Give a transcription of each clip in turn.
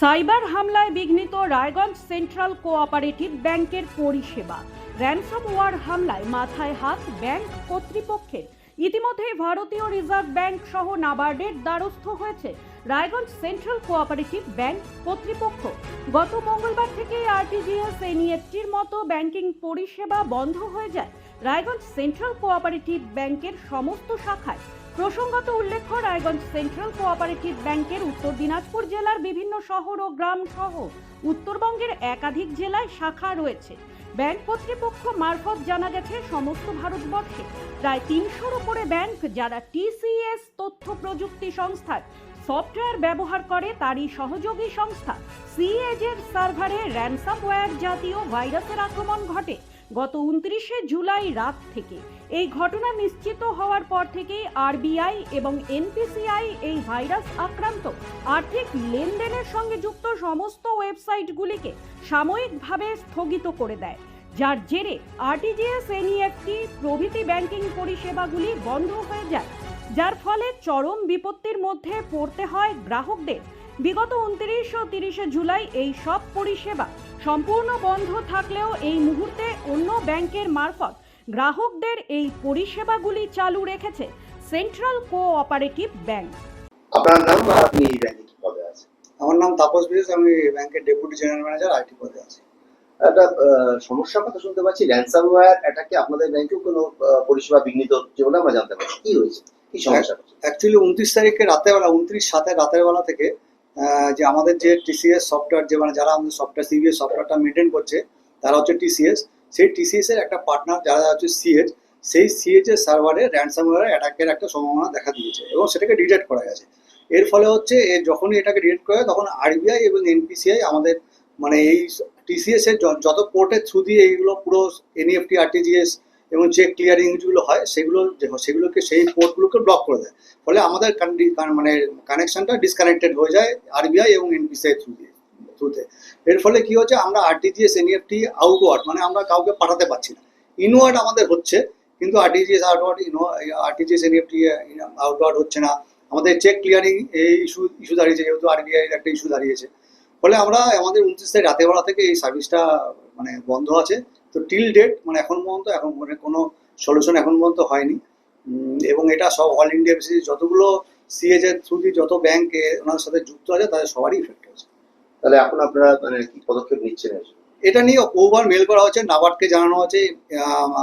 Cyber হামলায় বিঘ্নিত Raiganj central cooperative ব্যাংকের পরিষেবা। র্যানসমওয়্যার হামলায় মাথায় হাত ব্যাংক কর্তৃপক্ষের। ইতিমধ্যে ভারতীয় রিজার্ভ ব্যাংক সহ নাবার্ডের দ্বারস্থ হয়েছে রায়গঞ্জ সেন্ট্রাল কোঅপারেটিভ ব্যাংক কর্তৃপক্ষ। গত মঙ্গলবার থেকে আরটিজিএস এনইএফটির মতো ব্যাংকিং পরিষেবা বন্ধ হয়ে যায়। রায়গঞ্জ সেন্ট্রাল কোঅপারেটিভ ব্যাংকের সমস্ত শাখায় প্রসঙ্গত উল্লেখ্য রায়গঞ্জ সেন্ট্রাল কোঅপারেটিভ ব্যাংকের উত্তর দিনাজপুর জেলার বিভিন্ন শহর ও গ্রাম সহ উত্তরবঙ্গের একাধিক জেলায় শাখা রয়েছে। ব্যাংক কর্তৃপক্ষ মারফত জানা গেছে সমস্ত ভারতবর্ষে প্রায় তিনশোর উপরে ব্যাংক যারা টিসিএস তথ্য প্রযুক্তি সংস্থার সফটওয়্যার ব্যবহার করে তারই সহযোগী সংস্থা সিএজের সার্ভারে র্যানসামওয়্যার জাতীয় ভাইরাসের আক্রমণ ঘটে গত উনত্রিশে জুলাই রাত থেকে। এই ঘটনা নিশ্চিত হওয়ার পর থেকেই আরবিআই এবং এনপিসিআই এই ভাইরাস আক্রান্ত। আর্থিক লেনদেনের সঙ্গে যুক্ত সমস্ত ওয়েবসাইটগুলিকে সাময়িকভাবে স্থগিত করে দেয়, যার জেরে আরটিজিএস, এনইএফটি, প্রভৃতি ব্যাংকিং পরিষেবাগুলি বন্ধ হয়ে যায়, যার ফলে চরম বিপত্তির মধ্যে পড়তে হয় গ্রাহকদের। বিগত উনত্রিশ ও তিরিশে জুলাই এই সব পরিষেবা সম্পূর্ণ বন্ধ থাকলেও এই মুহূর্তে অন্য ব্যাংকের মারফত গ্রাহকদের এই পরিষেবাগুলি চালু রেখেছে সেন্ট্রাল কোঅপারেটিভ ব্যাংক। আপনার নাম আর আপনি এই ব্যাংকে কি পদে আছেন? আমার নাম তাপস বিশ্বাস আমি ব্যাংকের ডেপুটি জেনারেল ম্যানেজার আইটি পদে আছি। একটা সমস্যার কথা শুনতে পাচ্ছি র্যানসামওয়্যার অ্যাটাকে আপনাদের ব্যাংকেও কোনো আহ, পরিষেবা বিঘ্নিত হচ্ছে বলে আমরা জানতে পারছি? কি হয়েছে? কি সমস্যা হচ্ছে? অ্যাকচুয়ালি উনত্রিশ তারিখে রাতের বেলা উনত্রিশ সাতের রাতের বেলা থেকে আহ, যে আমাদের যে টিসিএস সফটওয়্যার যে মানে যারা আমাদের সফটওয়্যার সিবিএস সফটওয়্যারটা মেনটেন করছে তারা হচ্ছে টিসিএস সেই টিসিএস এর একটা পার্টনার যারা হচ্ছে সিএচ সেই সিএচ এর সার্ভারে র্যানসামওয়্যার অ্যাটাকের একটা সম্ভাবনা দেখা দিয়েছে এবং সেটাকে ডিটেক্ট করা গেছে। এর ফলে হচ্ছে যখনই এটাকে ডিটেক্ট করে তখন আরবিআই এবং এনপিসিআই আমাদের মানে এই টিসিএস এর য- যত পোর্টের থ্রু দিয়ে এইগুলো পুরো এনইএফটি আরটিজিএস এবং চেক ক্লিয়ারিং যেগুলো হয়, সেগুলো যে- সেগুলোকে সেই পোর্টগুলোকে ব্লক করে দেয়। ফলে আমাদের মানে কানেকশনটা ডিসকানেক্টেড হয়ে যায় আরবিআই এবং এনপিসিআই থ্রু দিয়ে। থ্রুতে এর ফলে কি হচ্ছে আমরা আরটিজিএস এনইএফটি আউটওয়ার্ড মানে আমরা কাউকে পাঠাতে পারছি না। ইনওয়ার্ড আমাদের হচ্ছে, কিন্তু আরটিজিএস আউটওয়ার্ড ইনো আরটিজিএস এনইএফটি আউটওয়ার্ড হচ্ছে না। আমাদের চেক ক্লিয়ারিং এই ইস্যু ইস্যু দাঁড়িয়েছে, যেহেতু আরবিআই একটা ইস্যু দাঁড়িয়েছে। ফলে আমরা আমাদের উনত্রিশ তারিখ রাতের বেলা থেকে এই সার্ভিসটা মানে বন্ধ আছে। তো টিল ডেট মানে এখন পর্যন্ত, এখন মানে কোনো সলিউশন এখন পর্যন্ত হয়নি। এবং এটা সব অল ইন্ডিয়া বেসিস যতগুলো সিএজ এর থ্রু দিয়ে যত ব্যাংক ওনার সাথে যুক্ত আছে, তাদের সবারই ইফেক্ট হয়েছে। তাহলে এখন আপনারা মানে কি পদক্ষেপ নিচ্ছেন এটা নিয়ে বহুবার মেল করা হচ্ছে নাবার্ডকে জানানো হচ্ছে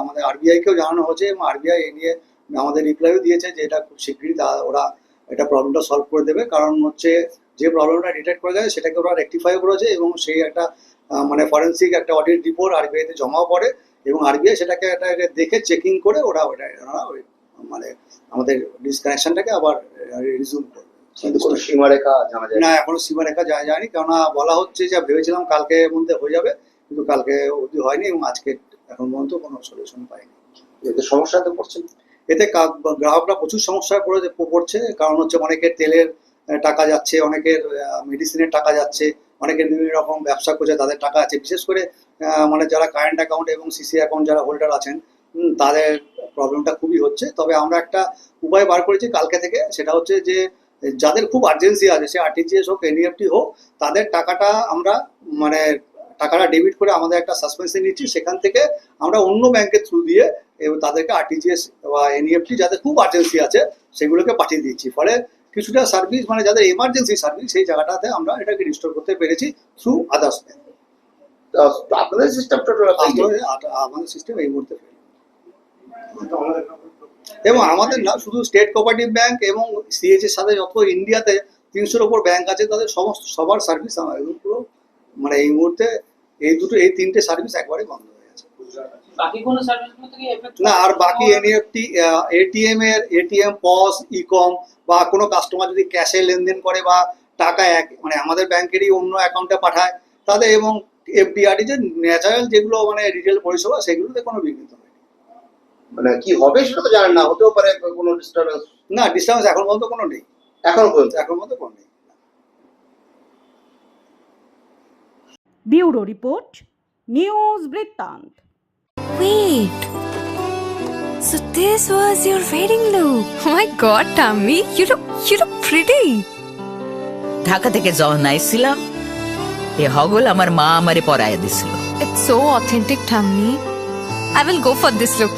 আমাদের আরবিআইকেও জানানো হচ্ছে এবং আরবিআই এ নিয়ে আমাদের রিপ্লাইও দিয়েছে যে এটা খুব শীঘ্রই ওরা এটা প্রবলেমটা সলভ করে দেবে। কারণ হচ্ছে যে প্রবলেমটা ডিটেক্ট করে গেছে সেটাকে ওরা রেকটিফাই করেছে, এবং সেই একটা মানে ফরেন্সিক একটা অডিট রিপোর্ট আরবিআইতে জমাও পড়ে এবং আরবিআই সেটাকে এটাকে দেখে চেকিং করে ওরা ওটা মানে আমাদের ডিসকানেকশনটাকে আবার রিজিউম করবে কিন্তু কোনো সীমারেখা জানা যায় না এখনও সীমারেখা যায় যায়নি। কেননা বলা হচ্ছে যে ভেবেছিলাম কালকে মধ্যে হয়ে যাবে কিন্তু কালকে অবধি হয়নি এবং আজকে এখন পর্যন্ত কোনো সলিউশন পাইনি। এতে সমস্যা তো পড়ছেন এতে গ্রাহকরা প্রচুর সমস্যায় পড়ে পড়ছে। কারণ হচ্ছে অনেকের তেলের টাকা যাচ্ছে অনেকের মেডিসিনের টাকা যাচ্ছে অনেকের বিভিন্ন রকম ব্যবসা করছে তাদের টাকা আছে। বিশেষ করে মানে যারা কারেন্ট অ্যাকাউন্ট এবং সিসি অ্যাকাউন্ট যারা হোল্ডার আছেন তাদের প্রবলেমটা খুবই হচ্ছে। তবে আমরা একটা উপায় বার করেছি কালকে থেকে সেটা হচ্ছে যে যাদের খুব আর্জেন্সি আছে সে আরটিজিএস হোক এনইএফটি হোক তাদের টাকাটা আমরা মানে টাকাটা ডেবিট করে আমাদের একটা সাসপেন্সে নিচ্ছি। সেখান থেকে আমরা অন্য ব্যাংকের থ্রু দিয়ে এবং তাদেরকে আরটিজিএস বা এনইএফটি যাদের খুব আর্জেন্সি আছে সেগুলোকে পাঠিয়ে দিচ্ছি। ফলে কিছুটা সার্ভিস মানে যাদের এমার্জেন্সি সার্ভিস সেই জায়গাটাতে আমরা এটাকে রিস্টোর করতে পেরেছি থ্রু আদার্স ব্যাংক আপনাদের সিস্টেমটা আমাদের সিস্টেম এই মুহূর্তে। এবং আমাদের না শুধু স্টেট কোঅপারেটিভ ব্যাংক এবং সিএচ এর সাথে যত ইন্ডিয়াতে তিনশোর ওপর ব্যাংক আছে তাদের সমস্ত সবার সার্ভিস আমার একদম পুরো মানে এই মুহূর্তে এই দুটো এই তিনটে সার্ভিস একবারে বন্ধ হয়ে গেছে। না আর বাকি এনইএফটি এটিএম এর এটিএম পস ইকম বা কোনো কাস্টমার যদি ক্যাশে লেনদেন করে বা টাকা এক মানে আমাদের ব্যাংকেরই অন্য অ্যাকাউন্টে পাঠায় তাদের এবং এফডিআরডি যে ন্যাচারাল যেগুলো মানে রিটেল পরিষেবা সেগুলোতে কোনো বিঘ্নিত হয় মানে কি হবে সেটা তো জানেন না হতেও পারে কোনো ডিস্টারবেন্স না ডিস্টার্বেন্স এখন পর্যন্ত কোনো নেই এখনও পর্যন্ত এখন পর্যন্ত কোনো নেই ব্যুরো রিপোর্ট নিউজ বৃত্তান্ত Wait. So this was your wedding look. Oh my god, Tammy, you look you look pretty. Dhaka থেকে যখন আইছিলাম এ হগল আমার মা আমারে পরায় দিছিল It's so authentic, Thamni. I will go for this look.